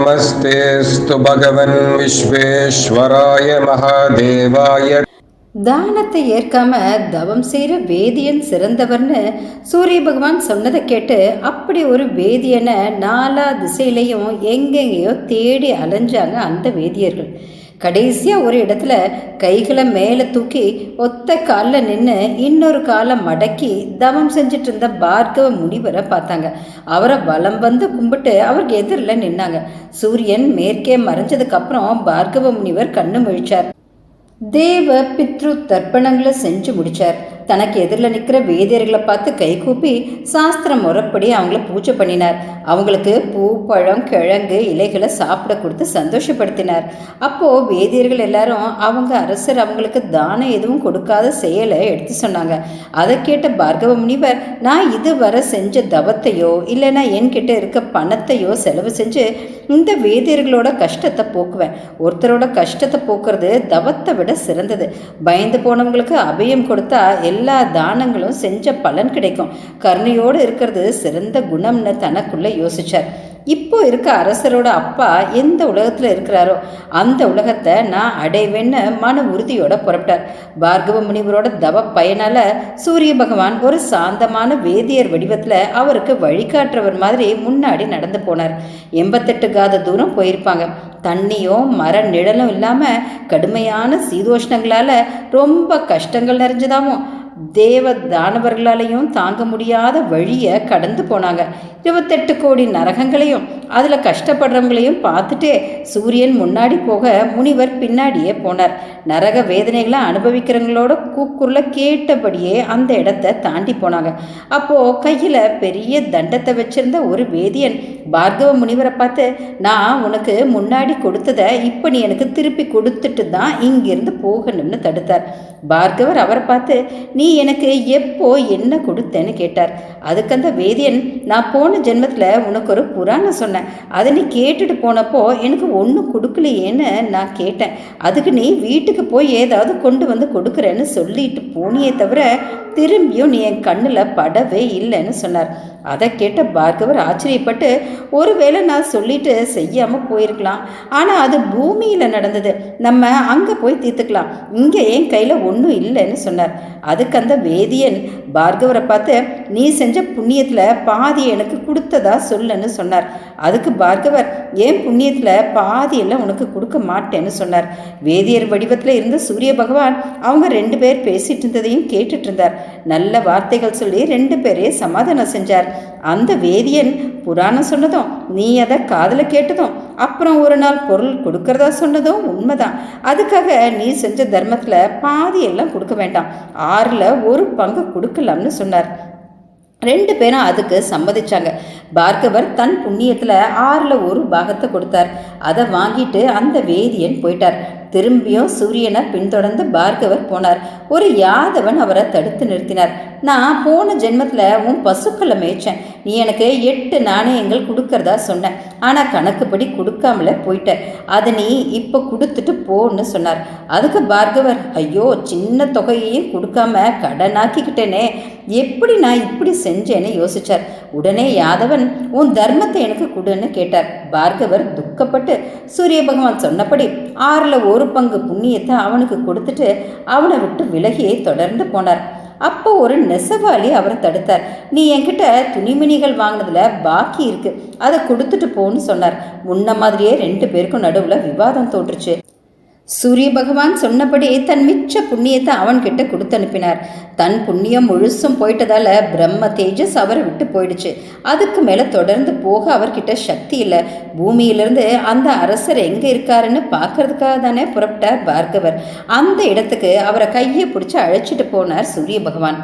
நமஸ்தேஸ்து பகவன் விஸ்வேஸ்வராய மகாதேவாய தானத்தை ஏற்காம தவம் செய்கிற வேதியன் சிறந்தவர்னு சூரிய பகவான் சொன்னதை கேட்டு அப்படி ஒரு வேதியனை நாலா திசையிலையும் எங்கெங்கேயோ தேடி அலைஞ்சாங்க அந்த வேதியர்கள். கடைசியாக ஒரு இடத்துல கைகளை மேலே தூக்கி ஒத்த காலில் நின்று இன்னொரு காலை மடக்கி தவம் செஞ்சுட்டு இருந்த பார்கவ முனிவரை பார்த்தாங்க. அவரை வலம் வந்து கும்பிட்டு அவருக்கு எதிரில் நின்னாங்க. சூரியன் மேற்கே மறைஞ்சதுக்கப்புறம் பார்கவ முனிவர் கண்ணு முழிச்சார். தேவ பித்ரு தர்ப்பணங்களை செஞ்சு முடித்தார் தனக்கு எதிரில் நிற்கிற வேதியர்களை பார்த்து கைகூப்பி சாஸ்திரம் முறைப்படி அவங்கள பூஜை பண்ணினார். அவங்களுக்கு பூ பழம் கிழங்கு இலைகளை சாப்பிட கொடுத்து சந்தோஷப்படுத்தினார். அப்போது வேதியர்கள் எல்லாரும் அவங்க அரசர் அவங்களுக்கு தானம் எதுவும் கொடுக்காத செயலை எடுத்து சொன்னாங்க. அதை கேட்ட பார்கவ முனிவர் நான் இதுவரை செஞ்ச தவத்தையோ இல்லைன்னா என்கிட்ட இருக்க பணத்தையோ செலவு செஞ்சு இந்த வேதியர்களோட கஷ்டத்தை போக்குவேன். ஒருத்தரோட கஷ்டத்தை போக்குறது தவத்தை விட சிறந்தது. பயந்து போனவங்களுக்கு அபயம் கொடுத்தா எல்லா எல்லா தானங்களும் செஞ்ச பலன் கிடைக்கும். கருணையோடு இருக்கிறது சிறந்த குணம்னு தனக்குள்ளே யோசிச்சார். இப்போ இருக்க அரசரோட அப்பா எந்த உலகத்தில் இருக்கிறாரோ அந்த உலகத்தை நான் அடைவேன்னு மன உறுதியோட புறப்பட்டார். பார்கவ முனிவரோட தவ பயனால சூரிய பகவான் ஒரு சாந்தமான வேதியர் வடிவத்தில் அவருக்கு வழிகாட்டுறவர் மாதிரி முன்னாடி நடந்து போனார். எண்பத்தெட்டு காத தூரம் போயிருப்பாங்க. தண்ணியும் மர நிழலும் இல்லாமல் கடுமையான சீதோஷ்ணங்களால் ரொம்ப கஷ்டங்கள் நிறைஞ்சதாகவும் தேவ தானவர்களாலையும் தாங்க முடியாத வழியை கடந்து போனாங்க. இருபத்தெட்டு கோடி நரகங்களையும் அதில் கஷ்டப்படுறவங்களையும் பார்த்துட்டே சூரியன் முன்னாடி போக முனிவர் பின்னாடியே போனார். நரக வேதனைகளை அனுபவிக்கிறவங்களோட கூக்குரல கேட்டபடியே அந்த இடத்த தாண்டி போனாங்க. அப்போது கையில் பெரிய தண்டத்தை வச்சிருந்த ஒரு வேதியன் பார்கவ முனிவரை பார்த்து நான் உனக்கு முன்னாடி கொடுத்ததை இப்போ நீ எனக்கு திருப்பி கொடுத்துட்டு தான் இங்கிருந்து போகணும்னு தடுத்தார். பார்கவர் அவரை பார்த்து நீ எனக்கு எப்போ என்ன கொடுத்தேன்னு கேட்டார். அதுக்கு அந்த வேதியன் நான் போன ஜென்மத்தில் உனக்கு ஒரு புராணம் சொன்னேன். அதை நீ கேட்டுட்டு போனப்போ எனக்கு ஒன்றும் கொடுக்கலையேன்னு நான் கேட்டேன். அதுக்கு நீ வீட்டுக்கு போய் ஏதாவது கொண்டு வந்து கொடுக்குறேன்னு சொல்லிட்டு போனியே தவிர திரும்பியும் நீ என் கண்ணில் படவே இல்லைன்னு சொன்னார். அதை கேட்ட பார்கவர் ஆச்சரியப்பட்டு ஒருவேளை நான் சொல்லிட்டு செய்யாமல் போயிருக்கலாம். ஆனால் அது பூமியில் நடந்தது. நம்ம அங்கே போய் தீர்த்துக்கலாம். இங்கே என் கையில் ஒன்றும் இல்லைன்னு சொன்னார். அதுக்கு அந்த வேதியன் பார்கவரை பார்த்து நீ செஞ்ச புண்ணியத்தில் பாதி எனக்கு கொடுத்ததா சொல்லுன்னு சொன்னார். அதுக்கு பார்கவர் ஏன் புண்ணியத்தில் பாதியெல்லாம் உனக்கு கொடுக்க மாட்டேன்னு சொன்னார். வேதியர் வடிவத்தில் இருந்த சூரிய பகவான் அவங்க ரெண்டு பேர் பேசிட்டு இருந்ததையும் கேட்டுட்டு இருந்தார். நல்ல வார்த்தைகள் சொல்லி ரெண்டு பேரையும் சமாதானம் செஞ்சார். அந்த வேதியன் புராணம் சொன்னதும் நீ அதை காதில் கேட்டதும் அப்புறம் ஒரு நாள் பொருள் கொடுக்கறதா சொன்னதும் உண்மைதான். அதுக்காக நீ செஞ்ச தர்மத்தில் பாதி எல்லாம் கொடுக்க வேண்டாம். ஆறில் ஒரு பங்கு கொடுக்கலாம்னு சொன்னார். ரெண்டு பேரும் அதுக்கு சம்மதிச்சாங்க. பார்கவர் தன் புண்ணியத்தில் ஆறில் ஒரு பாகத்தை கொடுத்தார். அதை வாங்கிட்டு அந்த வேதியன் போயிட்டார். திரும்பியும் சூரியனை பின்தொடர்ந்து பார்கவர் போனார். ஒரு யாதவன் அவரை தடுத்து நிறுத்தினார். நான் போன ஜென்மத்தில் உன் பசுக்களை மேய்ச்சேன். நீ எனக்கு எட்டு நாணயங்கள் கொடுக்கறதா சொன்னேன் ஆனால் கணக்குப்படி கொடுக்காமல போயிட்ட. அதை நீ இப்போ கொடுத்துட்டு போன்னு சொன்னார். அதுக்கு பார்கவர் ஐயோ சின்ன தொகையையும் கொடுக்காம கடனாக்கிக்கிட்டேனே. எப்படி நான் இப்படி செஞ்சேன்னு யோசிச்சார். உடனே யாதவன் உன் தர்மத்தை எனக்கு கொடுன்னு கேட்டார். பார்கவர் துக்கப்பட்டு சூரிய பகவான் சொன்னபடி ஆறில் ஒரு பங்கு புண்ணியத்தை அவனுக்கு கொடுத்துட்டு அவனை விட்டு விலகியே தொடர்ந்து போனார். அப்போ ஒரு நெசவாளி அவரை தடுத்தார். நீ என்கிட்ட துணிமணிகள் வாங்கினதில் பாக்கி இருக்கு. அதை கொடுத்துட்டு போன்னு சொன்னார். முன்ன மாதிரியே ரெண்டு பேருக்கும் நடுவில் விவாதம் தோன்றுச்சு. சூரிய பகவான் சொன்னபடி தன் மிச்ச புண்ணியத்தை அவன்கிட்ட கொடுத்து அனுப்பினார் தன் புண்ணியம் முழுசும் போயிட்டதால பிரம்ம தேஜஸ் அவரை விட்டு போயிடுச்சு. அதுக்கு மேலே தொடர்ந்து போக அவர்கிட்ட சக்தி இல்லை. பூமியிலிருந்து அந்த அரசர் எங்கே இருக்காருன்னு பார்க்கறதுக்காக தானே புறப்பட்டார் பார்கவர். அந்த இடத்துக்கு அவரை கையை பிடிச்சி அழைச்சிட்டு போனார் சூரிய பகவான்.